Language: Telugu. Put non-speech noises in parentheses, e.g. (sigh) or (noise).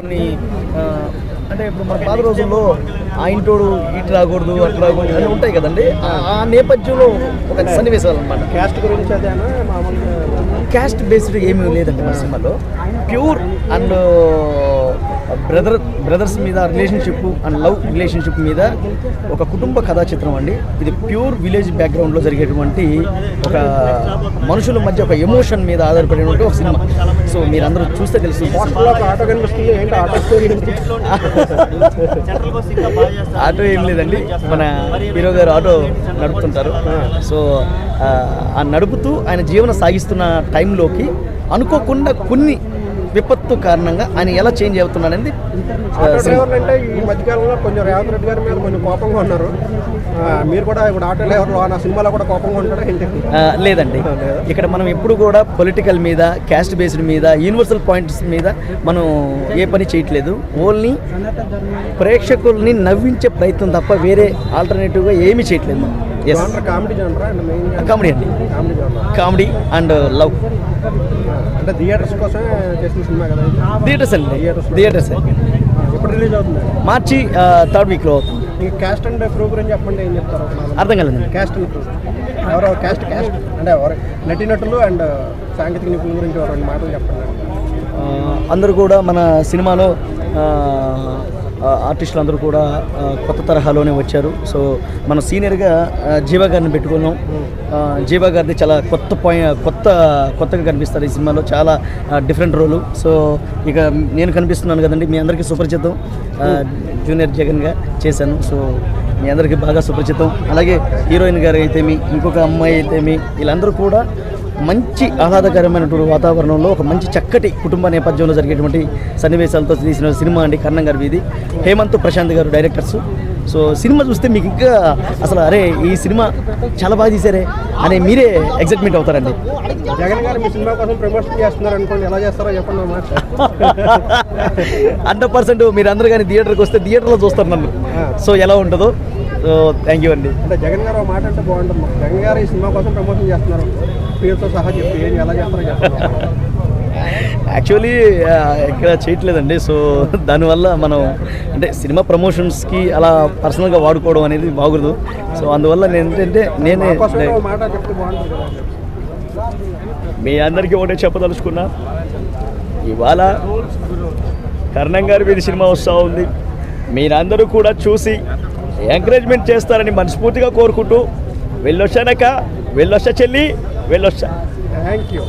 కొన్ని అంటే ఇప్పుడు మన పాత రోజుల్లో ఆ ఇంటోడు ఇటు రాకూడదు అటు రాకూడదు అని ఉంటాయి కదండి. ఆ- నేపథ్యంలో ఒక సన్నివేశాలు అనమాట క్యాస్ట్ గురించి అదేనా మామూలుగా క్యాస్ట్ బేస్డ్ ఏమీ లేదండి మన సినిమాలో. ప్యూర్ అండ్ బ్రదర్ బ్రదర్స్ మీద రిలేషన్షిప్ అండ్ లవ్ రిలేషన్షిప్ మీద ఒక కుటుంబ కథా చిత్రం అండి. ఇది ప్యూర్ విలేజ్ బ్యాక్గ్రౌండ్లో జరిగేటువంటి ఒక మనుషుల మధ్య ఒక ఎమోషన్ మీద ఆధారపడినటువంటి ఒక సినిమా. సో మీరందరూ చూస్తే తెలుస్తుంది పోస్టర్లో ఒక ఆటో ఏం లేదండి. మన హీరో గారు ఆటో నడుపుతుంటారు. సో ఆ నడుపుతూ ఆయన జీవనం సాగిస్తున్న టైంలోకి అనుకోకుండా కొన్ని విపత్తు కారణంగా ఆయన ఎలా చేంజ్ అవుతున్నాడనేది అంటే ఈ మధ్యకాలంలో కొంచెం రేవంత్ రెడ్డి గారి మీద కొంచెం కోపంగా ఉన్నారు. మీరు కూడా ఇప్పుడు ఆటో డ్రైవర్లు నా సినిమాలో కూడా కోపంగా ఉంటారా ఏంటి? లేదండి. ఇక్కడ మనం ఎప్పుడు కూడా పొలిటికల్ మీద క్యాస్ట్ బేస్డ్ మీద యూనివర్సల్ పాయింట్స్ మీద మనం ఏ పని చేయట్లేదు. ఓన్లీ ప్రేక్షకుల్ని నవ్వించే ప్రయత్నం తప్ప వేరే ఆల్టర్నేటివ్గా ఏమీ చేయట్లేదు మనం. కామెడీ జానరా అండ్ మెయిన్ కామెడీ అండి. కామెడీ జానరా కామెడీ అండ్ లవ్ అంటే థియేటర్స్ కోసమే చేసిన సినిమా కదా. థియేటర్స్ అండి. థియేటర్స్ ఎప్పుడు రిలీజ్ అవుతుంది? మార్చి థర్డ్ వీక్లో అవుతుంది. మీకు క్యాస్ట్ అండ్ క్రూ గురించి చెప్పండి ఏం చెప్తారు అర్థం కాలేదండి. క్యాస్ట్ అండ్ క్రూ ఎవరో క్యాస్ట్ క్యాస్ట్ అంటే ఎవరు? నటీనటులు అండ్ సాంకేతిక నిపుణుల గురించి రెండు మాటలు చెప్పండి. అందరూ కూడా మన సినిమాలో ఆర్టిస్టులు అందరూ కూడా కొత్త తరహాలోనే వచ్చారు. సో మనం సీనియర్గా జీవా గారిని పెట్టుకున్నాం. జీవా గారిది చాలా కొత్త పాయింట్ కొత్త కొత్తగా కనిపిస్తారు ఈ సినిమాలో. చాలా డిఫరెంట్ రోలు సో ఇక నేను కనిపిస్తున్నాను కదండి. మీ అందరికీ సుపరిచితం. జూనియర్ జగన్గా చేశాను. సో మీ అందరికీ బాగా సుపరిచితం. అలాగే హీరోయిన్ గారు అయితేమి ఇంకొక అమ్మాయి అయితేమి వీళ్ళందరూ కూడా మంచి ఆహ్లాదకరమైనటువంటి వాతావరణంలో ఒక మంచి చక్కటి కుటుంబ నేపథ్యంలో జరిగేటువంటి సన్నివేశాలతో తీసిన సినిమా అండి కర్ణం గారు ఇది హేమంత్ ప్రశాంత్ గారు డైరెక్టర్స్. సో సినిమా చూస్తే మీకు ఇంకా అసలు అరే ఈ సినిమా చాలా బాగా తీశారే అనే మీరే ఎగ్జైట్మెంట్ అవుతారండి. జగన్ గారు మీ సినిమా కోసం ప్రమోషన్ చేస్తున్నారు అనుకోండి ఎలా చేస్తారో చెప్పండి (laughs) హండ్రెడ్ పర్సెంట్ మీరు అందరూ కానీ థియేటర్కి వస్తే థియేటర్లో చూస్తారు నన్ను. సో ఎలా ఉంటుందో సో థ్యాంక్ యూ అండి. అంటే జగన్ గారు మాట అంటే బాగుంటుంది. జగన్ గారు ఈ సినిమా కోసం ప్రమోషన్ చేస్తున్నారు. పేరుతో సహా చెప్పి ఎలా చేస్తారో చెప్పండి యాక్చువల్లీ ఇక్కడ చేయట్లేదండి. సో దానివల్ల మనం అంటే సినిమా ప్రమోషన్స్కి అలా పర్సనల్గా వాడుకోవడం అనేది బాగుండదు. సో అందువల్ల నేను ఏంటంటే నేనే మీ అందరికీ ఒకటే చెప్పదలుచుకున్నా. ఇవాళ కర్ణం గారి మీద సినిమా వస్తూ ఉంది. మీరందరూ కూడా చూసి ఎంకరేజ్మెంట్ చేస్తారని మనస్ఫూర్తిగా కోరుకుంటూ వెళ్ళొచ్చానక వెళ్ళొచ్చా చెల్లి. వెళ్ళొచ్చా. Thank you